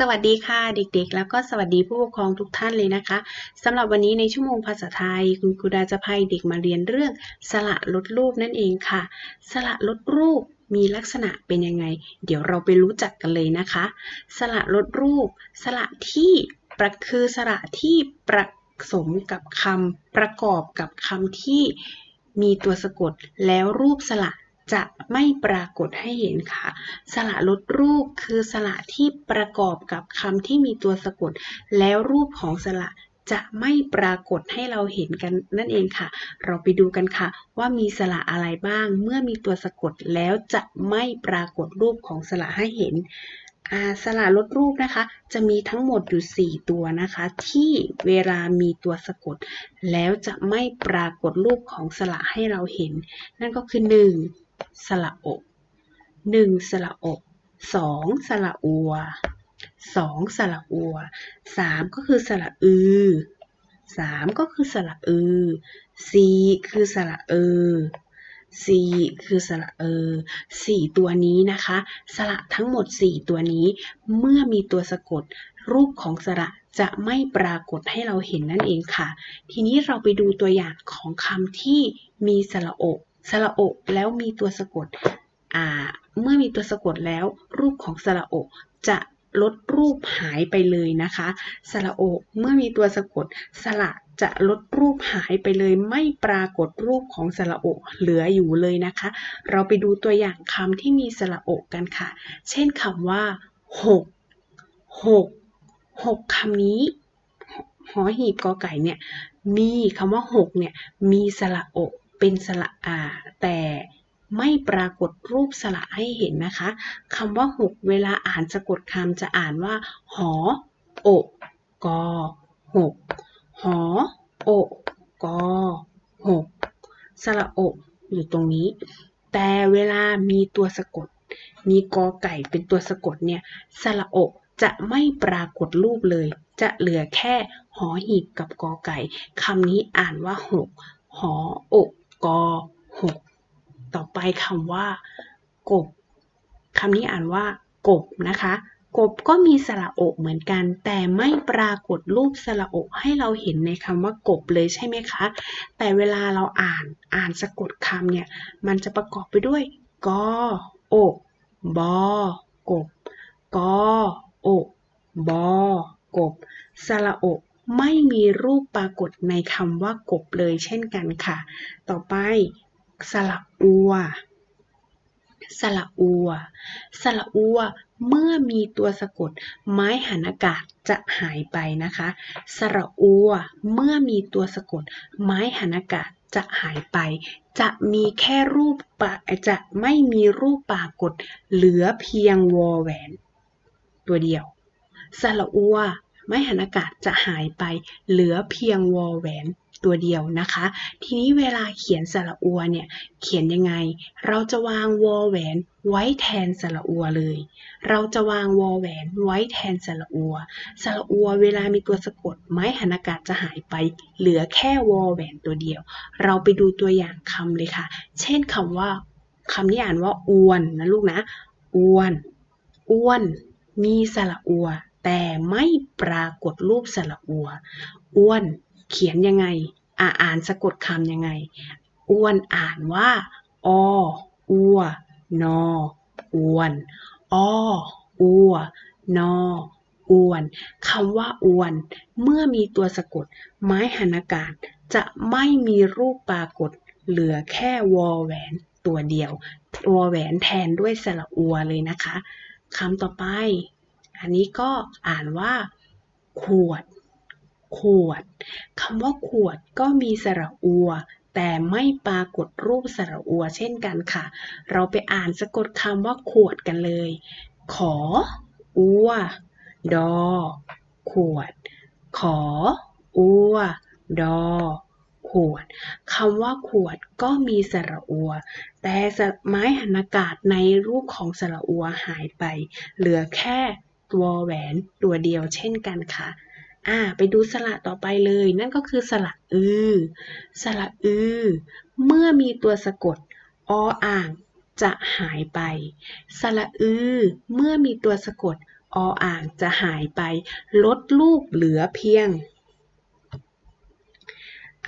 สวัสดีค่ะเด็กๆ แล้วก็สวัสดีผู้ปกครองทุกท่านเลยนะคะสำหรับวันนี้ในชั่วโมงภาษาไทย คุณครูดาจะพาเด็กมาเรียนเรื่องสระลดรูปนั่นเองค่ะ สระลดรูปมีลักษณะเป็นยังไง เดี๋ยวเราไปรู้จักกันเลยนะคะ สระลดรูป สระที่ประคือสระที่ประสมกับคำประกอบกับคำที่มีตัวสะกดแล้วรูปสระ จะไม่ปรากฏให้เห็นค่ะ สระลดรูปคือสระที่ประกอบกับคำที่มีตัวสะกด แล้วรูปของสระจะไม่ปรากฏให้เราเห็นกันนั่นเองค่ะ เราไปดูกันค่ะ ว่ามีสระอะไรบ้าง เมื่อมีตัวสะกดแล้วจะไม่ปรากฏรูปของสระให้เห็นอ่าสระลดรูปนะคะ จะมีทั้งหมดอยู่ 4 ตัวนะคะ ที่เวลามีตัวสะกด แล้วจะไม่ปรากฏรูปของสระให้เราเห็น นั่นก็คือ 1. สระอกหนึ่งสระอกสองสระอัวสองสระอัวสามก็คือสระอือสามก็คือสระอือสี่คือสระเออสี่คือสระเออสี่ตัวนี้นะคะ สระทั้งหมดสี่ตัวนี้ เมื่อมีตัวสะกด รูปของสระจะไม่ปรากฏให้เราเห็นนั่นเองค่ะ ทีนี้เราไปดูตัวอย่างของคำที่มีสระอก สระโอแล้วมีตัวสะกดอ่าเมื่อมีตัวสะกดแล้วรูปของสระโอจะลดรูปหายไปเลยนะคะสระโอเมื่อมีตัวสะกดสระจะลดรูปหายไปเลย ไม่ปรากฏรูปของสระโอเหลืออยู่เลยนะคะ เราไปดูตัวอย่างคำที่มีสระโอกกันค่ะ เช่นคำว่าหกหกหกคำนี้หอหีบกอไก่เนี่ยมีคำว่าหกเนี่ยมีสระโอ เป็นสระอาแต่ไม่ปรากฏรูปสระให้เห็นนะคะคำว่าหกเวลาอ่านสะกดคำจะอ่านว่า หอ โอกกอหกหอ โอกกอหกสระอกอยู่ตรงนี้ แต่เวลามีตัวสะกด มีกอไก่เป็นตัวสะกดเนี่ยสระอกจะไม่ปรากฏรูปเลย จะเหลือแค่หอหีบกับกอไก่คำนี้อ่านว่าหกหออก กหกต่อไปคำว่า กบคำนี้อ่านว่ากบนะคะ กบก็มีสระโอเหมือนกัน แต่ไม่ปรากฏรูปสระโอให้เราเห็นในคำว่ากบเลยใช่ไหมคะ แต่เวลาเราอ่านอ่านสะกดคำเนี่ย มันจะประกอบไปด้วยกอกบอกบกอกบอกบ สระโอ ไม่มีรูปปรากฏในคำว่ากบเลยเช่นกันค่ะ ต่อไปสระอัว สระอัว สระอัว เมื่อมีตัวสะกด ไม้หันอากาศจะหายไปนะคะ สระอัว เมื่อมีตัวสะกด ไม้หันอากาศจะหายไป จะมีแค่รูปปะจะไม่มีรูปปรากฏ เหลือเพียงวอแหวน ตัวเดียว สระอัว ไม่หันอากาศจะหายไปเหลือเพียงวอแหวนตัวเดียวนะคะ ทีนี้เวลาเขียนสระอัวเนี่ยเขียนยังไง เราจะวางวอแหวนไว้แทนสระอัวเลย เราจะวางวอแหวนไว้แทนสระอัว สระอัวเวลามีตัวสะกดไม้หันอากาศจะหายไป เหลือแค่วอแหวนตัวเดียว เราไปดูตัวอย่างคำเลยค่ะ เช่นคำว่าคำนี้อ่านว่าอ้วนนะลูกนะอ้วนอ้วน มีสระอัว แต่ไม่ปรากฏรูปสระอัว อ้วนเขียนยังไงอ่าอ่านสะกดคำยังไง อ้วนอ่านว่าออัวนออ้วนออัวนออ้วนคำว่าอ้วน เมื่อมีตัวสะกด ไม้หันอากาศจะไม่มีรูปปรากฏ เหลือแค่วอแหวนตัวเดียว ตัวแหวนแทนด้วยสระอัวเลยนะคะคำต่อไป อันนี้ก็อ่านว่า ขวด ขวดคำว่าขวดก็มีสระอัว แต่ไม่ปรากฏรูปสระอัวเช่นกันค่ะ เราไปอ่านสะกดคำว่าขวดกันเลย ขอ อัว ดอ ขวด ขอ อัว ดอขวดคำว่าขวดก็มีสระอัว แต่ไม้หันอากาศในรูปของสระอัวหายไป เหลือแค่ ตัวแหวนตัวเดียวเช่นกันค่ะอ่าไปดูสระต่อไปเลย นั่นก็คือสระอือ สระอือ เมื่อมีตัวสะกด ออ่างจะหายไป สระอือ เมื่อมีตัวสะกด อออ่างจะหายไป ลดรูปเหลือเพียง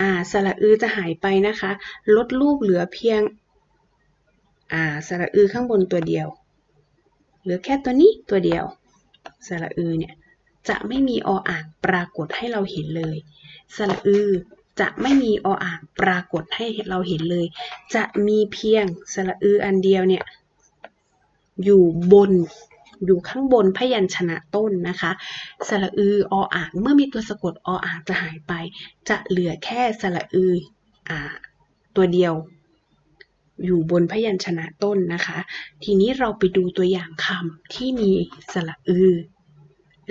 อ่า สระอือจะหายไปนะคะ ลดรูปเหลือเพียง อ่า สระอือข้างบนตัวเดียว เหลือแค่ตัวนี้ตัวเดียว สระอือเนี่ยจะไม่มีออ่างปรากฏให้เราเห็นเลย สระอือจะไม่มีออ่างปรากฏให้เราเห็นเลย จะมีเพียงสระอืออันเดียวเนี่ยอยู่บนอยู่ข้างบนพยัญชนะต้นนะคะ สระอือออ่างเมื่อมีตัวสะกดออ่างจะหายไป จะเหลือแค่สระอืออ่าตัวเดียว อยู่บนพยัญชนะต้นนะคะ ทีนี้เราไปดูตัวอย่างคำที่มีสระอือ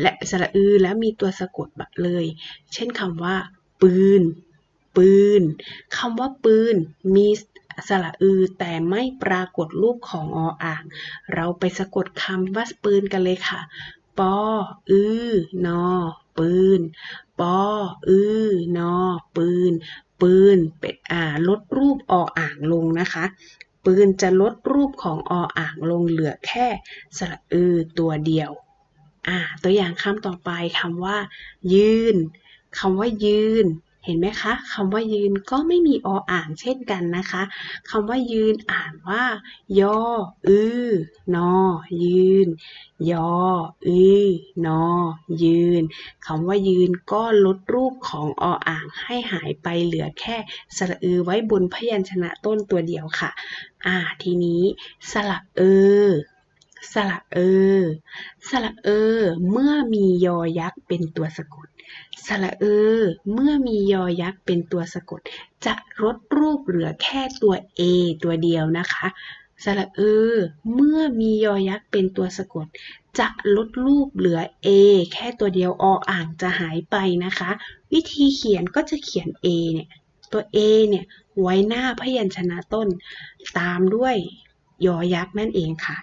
และสระอือแล้วมีตัวสะกดแบบเลย เช่นคำว่า ปืน ปืนคำว่าปืนมีสระอือแต่ไม่ปรากฏรูปของออ่าง เราไปสะกดคำว่าปืนกันเลยค่ะ ปอ อือนอ ปืน ปอ อือนอ ปืน ปืน เป็ดอ่า ลดรูปออ่างลงนะคะ ปืนจะลดรูปของออ่างลงเหลือแค่สระอือตัวเดียว อ่า ตัวอย่างคำต่อไปคำว่า ยืนคำว่ายืน เห็นไหมคะคำว่ายืนก็ไม่มีออ่างเช่นกันนะคะคำว่ายืนอ่านว่า ยอ อือนอ ยืน ยอ อือนอ ยืนคำว่ายืนก็ลดรูปของออ่างให้หายไปเหลือแค่สระอือไว้บนพยัญชนะต้นตัวเดียวค่ะ อ่า ทีนี้สระเออสระเออ สระเออ เมื่อมียอยักษ์เป็นตัวสะกด สระเออ เมื่อมียอยักษ์เป็นตัวสะกด จะลดรูปเหลือแค่ตัว a ตัวเดียวนะคะ สระเออ เมื่อมียอยักษ์เป็นตัวสะกด จะลดรูปเหลือ a แค่ตัวเดียว ออ่างจะหายไปนะคะ วิธีเขียนก็จะเขียน a เนี่ยตัว a เนี่ยไว้หน้าพยัญชนะต้น ตามด้วยยอยักษ์นั่นเองค่ะ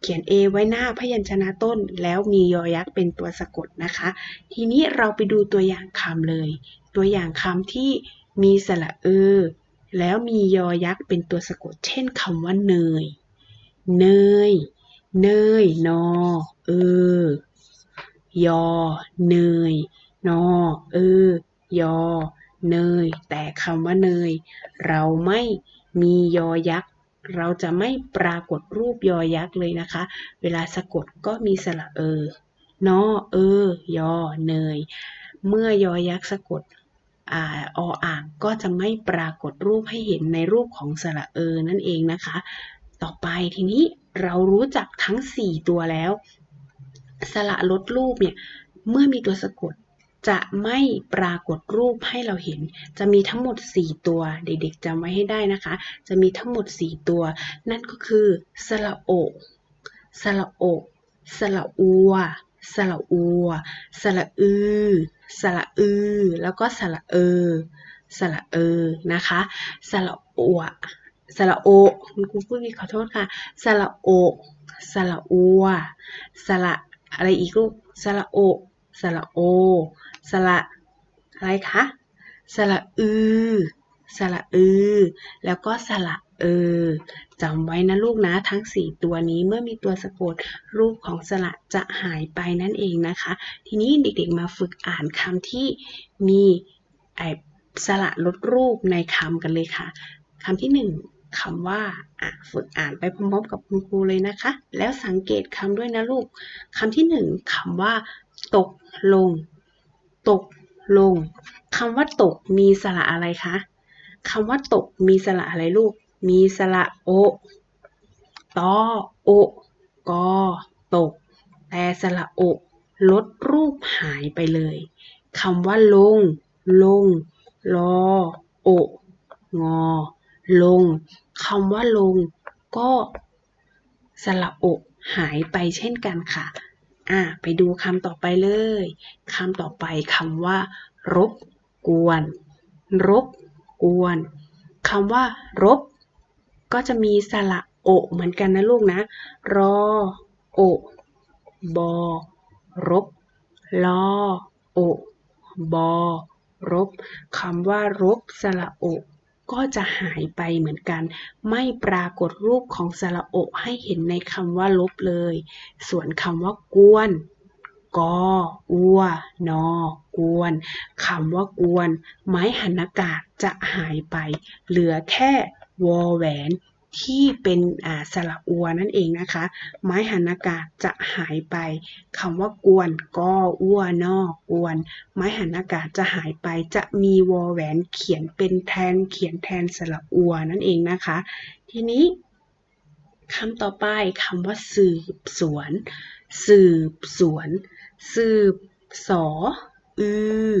เขียน a ไว้หน้าพยัญชนะต้น แล้วมียอยักษ์เป็นตัวสะกดนะคะ ทีนี้เราไปดูตัวอย่างคำเลย ตัวอย่างคำที่มีสระเออแล้วมียอยักษ์เป็นตัวสะกด เช่นคำว่าเนย เนย เนย นอ เออยอ เนย นอ เออยอ เนย แต่คำว่าเนย เราไม่มียอยักษ์ เราจะไม่ปรากฏรูปยอยักษ์เลยนะคะ เวลาสะกดก็มีสระเออนอเออยอเนย เมื่อยอยักษ์สะกดอ่าออ่างก็จะไม่ปรากฏรูปให้เห็นในรูปของสระเออนั่นเองนะคะ ต่อไปทีนี้เรารู้จักทั้ง 4 ตัวแล้ว สระลดรูปเนี่ย เมื่อมีตัวสะกด จะไม่ปรากฏรูปให้เราเห็น จะมีทั้งหมด 4 ตัว เด็กๆจำไว้ให้ได้นะคะ จะมีทั้งหมด 4 ตัว นั่นก็คือสระโอสระโอสระอัวสระอัวสระอือสระอือ แล้วก็สระเออ สระเออ นะคะ สระอัวสระโอ คุณครูพูดผิดขอโทษค่ะ สระโอ สระอัว สระอะไรอีกลูก สระโอ สระโอ สระอะไรคะ สระอือ สระอือ แล้วก็สระเออจำไว้นะลูกนะทั้ง 4 ตัวนี้เมื่อมีตัวสะกดรูปของสระจะหายไปนั่นเองนะคะ ทีนี้เด็กๆมาฝึกอ่านคำที่มีสระลดรูปในคำกันเลยค่ะคำที่ 1 คำว่าอะฝึกอ่านไปพร้อมๆกับคุณครูเลยนะคะ แล้วสังเกตคำด้วยนะลูกคำที่1คำว่า ตกลง ตกลงคำว่าตกมีสระอะไรคะคำว่าตกมีสระอะไรลูก มีสระโอตอโอกอตก แต่สระโอลดรูปหายไปเลยคำว่าลง ลง ลอ โองอ ลงคำว่าลงก็สระโอหายไปเช่นกันค่ะ อะไปดูคำต่อไปเลยคำต่อไปคำว่า รบกวน รบกวนคำว่า รบ ก็จะมีสระโอเหมือนกันนะลูกนะ รอ โอ บอ รบ ลอ โอ บอ รบคำว่ารบสระโอ ก็จะหายไปเหมือนกัน ไม่ปรากฏรูปของสระโอให้เห็นในคำว่าลบเลย ส่วนคำว่ากวนกออัวนอกวนคำว่ากวน ไม้หันอากาศจะหายไป เหลือแค่วอแหวน ที่เป็นสระอัวนั่นเองนะคะ ไม้หันอากาศจะหายไปคำว่ากวนกออ้วนอกกวน ไม้หันอากาศจะหายไป จะมีวอแหวนเขียนเป็นแทนเขียนแทนสระอัวนั่นเองนะคะ ทีนี้คำต่อไปคำว่าสืบสวน สืบสวน สืบสออือ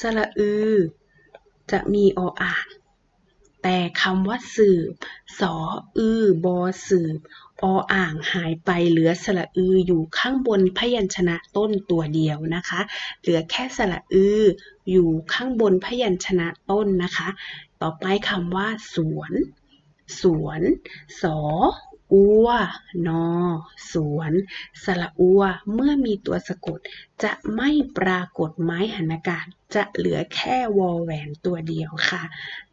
สระอือ จะมีออ่าง แต่คำว่าสืบ สออือบอสืบ ออ่างหายไปเหลือสระอืออยู่ข้างบนพยัญชนะต้นตัวเดียวนะคะ เหลือแค่สระอืออยู่ข้างบนพยัญชนะต้นนะคะ ต่อไปคำว่าสวน สวน สอ อัวนอ สวน สระอัว เมื่อมีตัวสะกด จะไม่ปรากฏไม้หันอากาศ จะเหลือแค่วอแหวนตัวเดียวค่ะ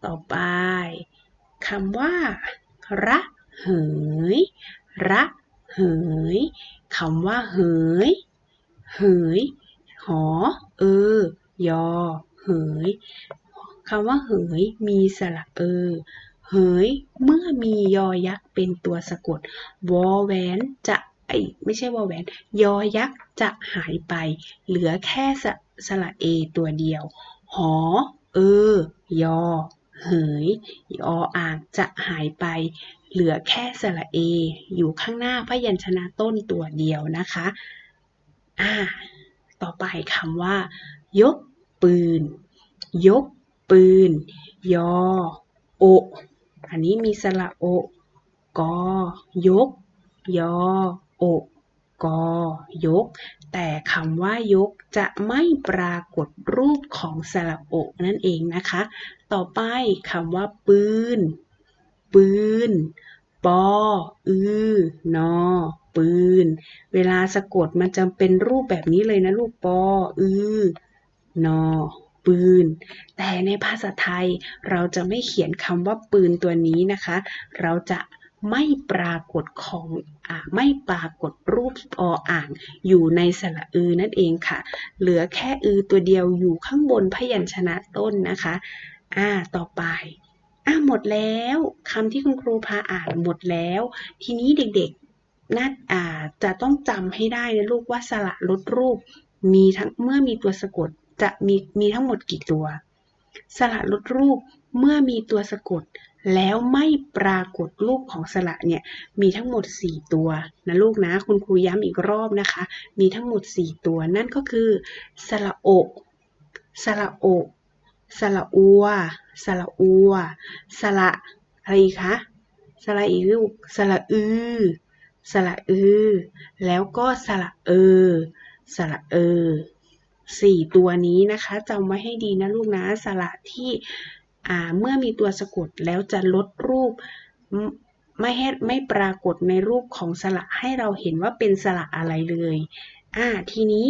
ต่อไปคำว่า ระเหย ระเหยคำว่า เหย เหย หอ เออ ยอ เหยคำว่า เหย มีสระเออ เหย เมื่อมียอยักษ์เป็นตัวสะกด วอแหวนจะไอไม่ใช่วอแหวน ยอยักษ์จะหายไป เหลือแค่สสระเอตัวเดียว หอ เออ ยอ เหย ออ่างจะหายไป เหลือแค่สระเอ อยู่ข้างหน้าพยัญชนะต้นตัวเดียวนะคะ อ่า ต่อไปคำว่า ยกปืน ยกปืน ยอ โอ อันนี้มีสระโอกอยก ยอโอกอยก แต่คำว่ายกจะไม่ปรากฏรูปของสระโอนั่นเองนะคะ ต่อไปคำว่าปืน ปืน ปอ อือนอปืน เวลาสะกดมันจะเป็นรูปแบบนี้เลยนะลูกปอ อือนอ ปืน แต่ในภาษาไทยเราจะไม่เขียนคำว่าปืนตัวนี้นะคะ เราจะไม่ปรากฏของอไม่ปรากฏรูปออ่างอยู่ในสระอือนั่นเองค่ะ เหลือแค่อือตัวเดียวอยู่ข้างบนพยัญชนะต้นนะคะ อ่า ต่อไปอ่าหมดแล้วคำที่คุณครูพาอ่านหมดแล้ว ทีนี้เด็กๆน่าอ่าจะต้องจำให้ได้นะลูกว่าสระลดรูป มีทั้งเมื่อมีตัวสะกด จะมีมีทั้งหมดกี่ตัว สระลดรูปเมื่อมีตัวสะกด แล้วไม่ปรากฏรูปของสระเนี่ยมีทั้งหมด 4 ตัวนะลูกนะ คุณครูย้ำอีกรอบนะคะ มีทั้งหมด 4 ตัว นั่นก็คือ สระโอกสระโอกสระอัว สระอัว สระอะไรคะ สระอีลูก สระอือ สระอือ แล้วก็สระเออ สระเออ สี่ตัวนี้นะคะจำไว้ให้ดีนะลูกนะสระที่เมื่อมีตัวสะกดแล้วจะลดรูปไม่ให้ไม่ปรากฏในรูปของสระให้เราเห็นว่าเป็นสระอะไรเลยอ่าทีนี้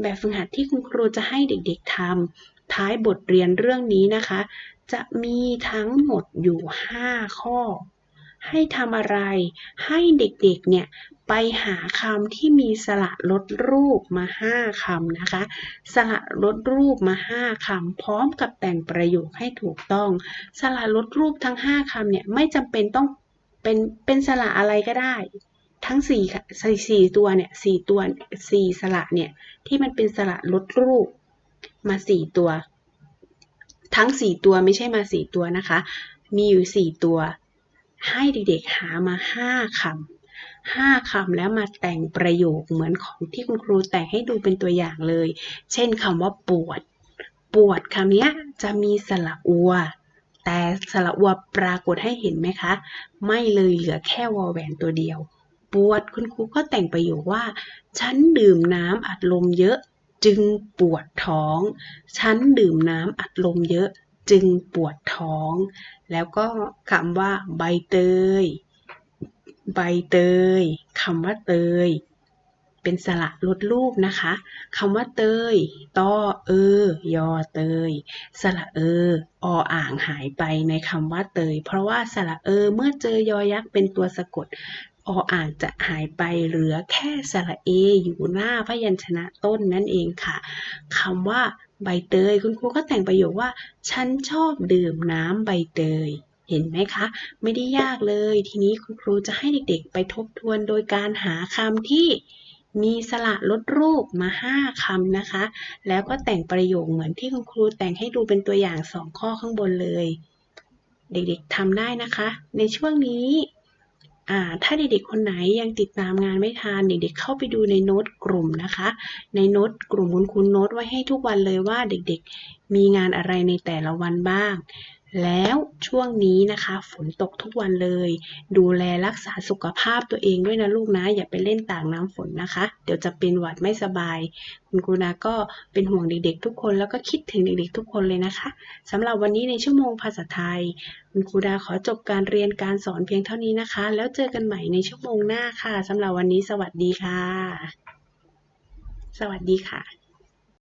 แบบฝึกหัดที่คุณครูจะให้เด็กๆทำท้ายบทเรียนเรื่องนี้นะคะ จะมีทั้งหมดอยู่ 5 ข้อ ให้ทำอะไร ให้เด็กๆเนี่ยไปหาคำที่มีสระลดรูปมา 5คำนะคะ สระลดรูปมา 5คำพร้อมกับแต่งประโยคให้ถูกต้อง สระลดรูปทั้ง 5คำเนี่ยไม่จำเป็นต้องเป็นเป็นสระอะไรก็ได้ ทั้ง4ค่ะสี่ตัวเนี่ยสี่ตัวสี่สระเนี่ยที่มันเป็นสระลดรูปมา 4 ตัว ทั้ง 4 ตัวไม่ใช่มา 4 ตัวนะคะ มีอยู่ 4 ตัว ให้เด็กๆหามา5คำห้าคำแล้วมาแต่งประโยคเหมือนของที่คุณครูแต่งให้ดูเป็นตัวอย่างเลย เช่นคำว่าปวด ปวดคำนี้จะมีสระอัว แต่สระอัวปรากฏให้เห็นไหมคะ ไม่เลยเหลือแค่วอแหวนตัวเดียว ปวดคุณครูก็แต่งประโยคว่า ฉันดื่มน้ำอัดลมเยอะจึงปวดท้อง ฉันดื่มน้ำอัดลมเยอะ จึงปวดท้อง แล้วก็คำว่าใบเตย ใบเตยคำว่าเตย เป็นสระลดรูปนะคะคำว่าเตยต้อเออยอเตย สระเออออ่างหายไปในคำว่าเตย เพราะว่าสระเออเมื่อเจอยอยักษ์เป็นตัวสะกด ออ่างจะหายไปเหลือแค่สระเออยู่หน้าพยัญชนะต้นนั่นเองค่ะคำว่าใบเตยคุณครูก็แต่งประโยคว่า ฉันชอบดื่มน้ำใบเตย เห็นไหมคะ ไม่ได้ยากเลย ทีนี้คุณครูจะให้เด็กๆ ไปทบทวนโดยการหาคำที่มีสระลดรูปมา 5คำนะคะ แล้วก็แต่งประโยคเหมือนที่คุณครูแต่งให้ดูเป็นตัวอย่าง 2 ข้อข้างบนเลย เด็กๆทำได้นะคะ ในช่วงนี้ ถ้าเด็กๆคนไหนยังติดตามงานไม่ทันเด็กๆเข้าไปดูในโน้ตกลุ่มนะคะ ในโน้ตกลุ่มคุณคุณโน้ตไว้ให้ทุกวันเลยว่าเด็กๆ มีงานอะไรในแต่ละวันบ้าง แล้วช่วงนี้นะคะ ฝนตกทุกวันเลย ดูแลรักษาสุขภาพตัวเองด้วยนะลูกนะ อย่าไปเล่นต่างน้ำฝนนะคะ เดี๋ยวจะเป็นหวัดไม่สบาย คุณครูนาก็เป็นห่วงเด็กๆ ทุกคนแล้วก็คิดถึงเด็กๆ ทุกคนเลยนะคะสำหรับวันนี้ในชั่วโมงภาษาไทย คุณครูดาขอจบการเรียนการสอนเพียงเท่านี้นะคะ แล้วเจอกันใหม่ในชั่วโมงหน้าค่ะสำหรับวันนี้สวัสดีค่ะ สวัสดีค่ะ